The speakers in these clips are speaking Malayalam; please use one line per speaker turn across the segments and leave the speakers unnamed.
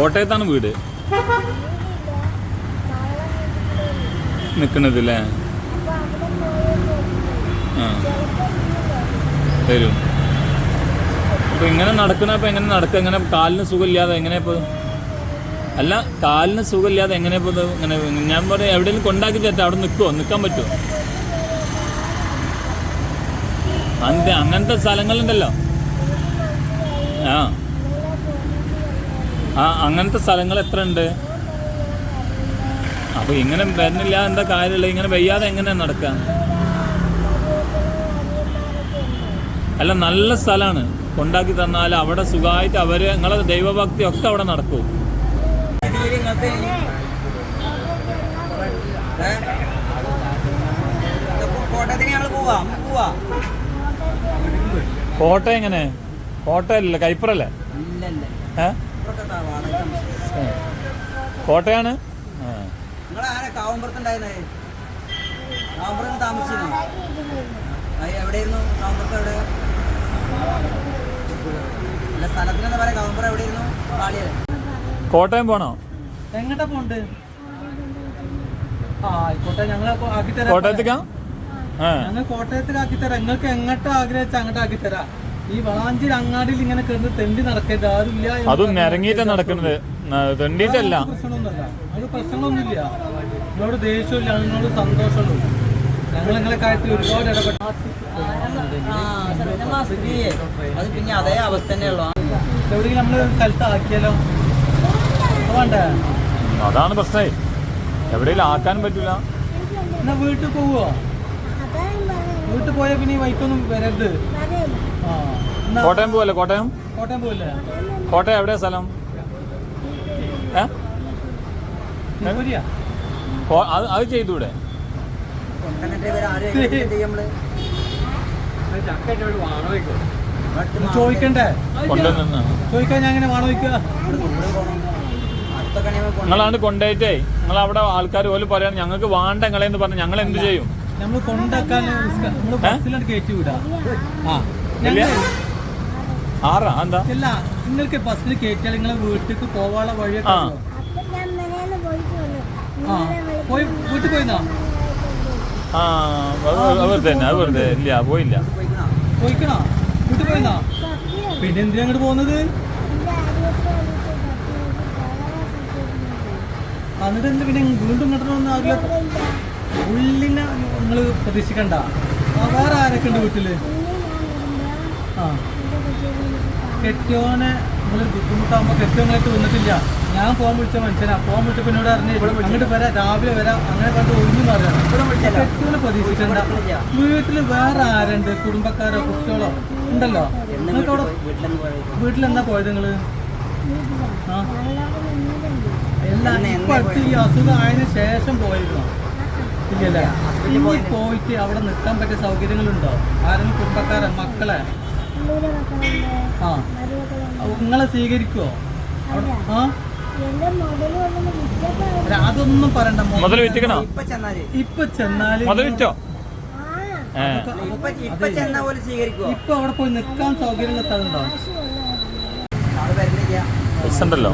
കോട്ടയത്താണ് വീട്. നിൽക്കുന്നത് അല്ലേ ആ. തരും അപ്പൊ ഇങ്ങനെ നടക്കണ അപ്പൊ എങ്ങനെ നടക്കുക എങ്ങനെ കാലിന് സുഖമില്ലാതെ എങ്ങനെ ഇപ്പൊ? അല്ല കാലിന് സുഖമില്ലാതെ എങ്ങനെ ഇപ്പൊ ഇങ്ങനെ ഞാൻ പറയാം എവിടെയെങ്കിലും കൊണ്ടാക്കി തരട്ടെ അവിടെ നിൽക്കുമോ നിൽക്കാൻ പറ്റുമോ അങ്ങനത്തെ അങ്ങനത്തെ സ്ഥലങ്ങളുണ്ടല്ലോ. ആ. ആ അങ്ങനത്തെ സ്ഥലങ്ങൾ എത്ര ഉണ്ട് അപ്പൊ ഇങ്ങനെ വരുന്നില്ല എന്താ കാര്യമില്ല. ഇങ്ങനെ വയ്യാതെ എങ്ങനെ നടക്കുക അല്ല നല്ല സ്ഥലമാണ് കൊണ്ടാക്കി തന്നാൽ അവിടെ സുഖമായിട്ട് അവർ നിങ്ങളെ ദൈവഭക്തി ഒക്കെ അവിടെ നടക്കും. കോട്ടയം എങ്ങനെ? കോട്ടയല്ലേ? കൈപ്പറല്ലേ?
ഇല്ല
കോട്ടയാണ്? കോട്ടയം പോണോ?
എങ്ങോട്ടാ പോണ്ട്? ആയിക്കോട്ടെ.
കോട്ടയത്തേക്കാ
ഞങ്ങൾ കോട്ടയത്തേക്ക്? ആക്കി തരാം നിങ്ങൾക്ക് എങ്ങോട്ട് ആഗ്രഹിച്ച അങ്ങോട്ട് ആക്കി തരാം ഈ വളാഞ്ചേരി അങ്ങാടിയിൽ ഇങ്ങനെ കിടന്ന് തെണ്ടി നടക്കരുത് ആരുമില്ല
അതും നിരങ്ങിയിട്ട് നടക്കുന്നത് തെണ്ടിയിട്ടല്ല.
പ്രശ്നമൊന്നുമല്ല. പ്രശ്നങ്ങളൊന്നുമില്ല. ദേഷ്യമില്ല നിങ്ങളോട് സന്തോഷമുള്ളൂ ഞങ്ങൾ നിങ്ങളെ കാര്യത്തിൽ ഒരുപാട് ഇടപെട്ടു
അത് പിന്നെ അതേ അവസ്ഥ തന്നെയുള്ളൂ.
എവിടെയെങ്കിലും നമ്മൾ സ്ഥലത്ത് ആക്കിയാലോ? വേണ്ടേ?
അതാണ് പ്രശ്നമായി. എവിടെയെങ്കിലും ആക്കാൻ പറ്റില്ല
എന്നാ വീട്ടിൽ പോവോ വീട്ടിൽ പോയാൽ പിന്നെ ഈ വൈക്കൊന്നും വരരുത്. ആ എന്നാ
കോട്ടയം പോവല്ലേ കോട്ടയം?
കോട്ടയം പോവില്ലേ?
കോട്ടയം എവിടെയാ സ്ഥലം? ഏ?
തിരുപ്പൂരിയാ
കോ- അത് ചെയ്തൂടെ?
ചെയ്യും നമ്മൾ
ചോദിക്കണ്ടേ?
കൊണ്ടുവന്ന്
ചോദിക്കാൻ ഞാൻ എങ്ങനെ വേണോ
നിങ്ങളാണ്ട് കൊണ്ടുപോയിട്ടേ നിങ്ങൾ അവിടെ ആൾക്കാർ പോലും പറയാൻ ഞങ്ങൾക്ക് വാണ്ടങ്ങളെന്ന് പറഞ്ഞ് ഞങ്ങൾ എന്ത് ചെയ്യും?
നമ്മൾ കൊണ്ടാക്കാൻ കയറ്റി വിടാം. ആ
ആറാ? എന്താ
അല്ല നിങ്ങൾക്ക് ബസ്സിൽ കയറ്റിയാൽ നിങ്ങളെ വീട്ടിലേക്ക് പോവാനുള്ള വഴിയൊക്കെ പോയി വീട്ടിൽ പോയിന്നാ
ആ വെറുതെ അത് വെറുതെ ഇല്ല പോയില്ല.
പോയിക്കണോ?
പോയിക്കണോ വീട്ടിൽ പോയിന്നാ പിന്നെ എന്തിനാ അങ്ങോട്ട് പോകുന്നത്? എന്നിട്ട് എന്ത് പിന്നെ വീണ്ടും കിട്ടണമെന്ന് ആകില്ല ഉള്ളിനെ നിങ്ങൾ പ്രതീക്ഷിക്കണ്ട. വേറെ ആരൊക്കെ ഉണ്ട് വീട്ടിൽ? ആ. കെട്ടിയോനെ നിങ്ങൾ ബുദ്ധിമുട്ടാകുമ്പോൾ കെട്ടിയോങ്ങളായിട്ട് വന്നിട്ടില്ല. ഞാൻ ഫോൺ വിളിച്ച മനുഷ്യനാ. ഫോൺ വിളിച്ചപ്പോൾ എന്നോട് അറിഞ്ഞ് അങ്ങോട്ട് വരാം രാവിലെ വരാം അങ്ങനെ കണ്ട് ഒന്നും പറയാം
ഇവിടെ വിളിച്ചല്ലോ.
കെട്ടിയോനെ പ്രതീക്ഷിക്കണ്ട.
വീട്ടിൽ
വീട്ടിൽ വേറെ ആരുണ്ട്? കുടുംബക്കാരോ കുട്ടികളോ ഉണ്ടല്ലോ? നിങ്ങൾക്ക് അവിടെ
വീട്ടിൽ പോയി- പോയത്?
വീട്ടിലെന്താ പോയത് നിങ്ങൾ? ആ.
എല്ലാം
ഇപ്പൊ ഈ അസുഖം ആയതിനു ശേഷം പോയിരുന്നോ. ഇല്ലല്ലേ ഇനി പോയിട്ട് അവിടെ നിൽക്കാൻ പറ്റിയ സൗകര്യങ്ങളുണ്ടോ? ആരെങ്കിലും കുടുംബക്കാരെ മക്കളെ? ആ. നിങ്ങളെ സ്വീകരിക്കുവോ? ആ? അല്ല, അതൊന്നും പറയണ്ട.
മുതൽ വിറ്റിക്കണോ?
ഇപ്പൊ ചെന്നാൽ.
ഇപ്പൊ ചെന്നാൽ
മുതൽ വിറ്റോ?
ഇപ്പൊ ഇപ്പൊ ചെന്ന പോലെ സ്വീകരിക്കുവോ?
ഇപ്പൊ അവിടെ പോയി നിൽക്കാൻ സൗകര്യമുള്ള സ്ഥലമുണ്ടോ?
ഉണ്ടല്ലോ.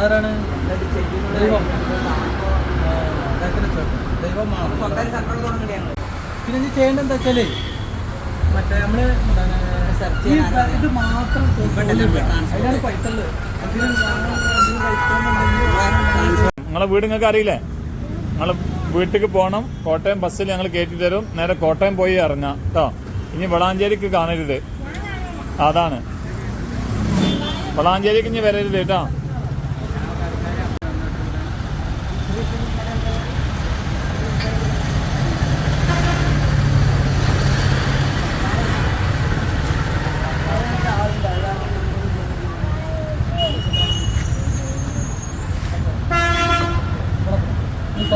ചെടികൾ
ദൈവം. ആ, ഇതാക്കൽ ചേട്ടൻ. ദൈവമാണ്.
സ്വന്തമായിട്ട് സംഘടന
പിന്നെ ഇത് ചെയ്യേണ്ടത് എന്താ വെച്ചാൽ മറ്റേ നമ്മൾ എന്താണ്. ഇത് മാത്രം അതിനാണ് പൈസ
നിങ്ങളെ വീട് നിങ്ങൾക്ക് അറിയില്ലേ? നിങ്ങൾ വീട്ടിലേക്ക് പോകണം കോട്ടയം ബസ്സിൽ ഞങ്ങൾ കയറ്റി തരും. നേരെ കോട്ടയം പോയി ഇറങ്ങാം. കേട്ടോ ഇനി വളാഞ്ചേരിക്ക് കാണരുത്. അതാണ്. വളാഞ്ചേരിക്ക് ഇനി വരരുത് കേട്ടോ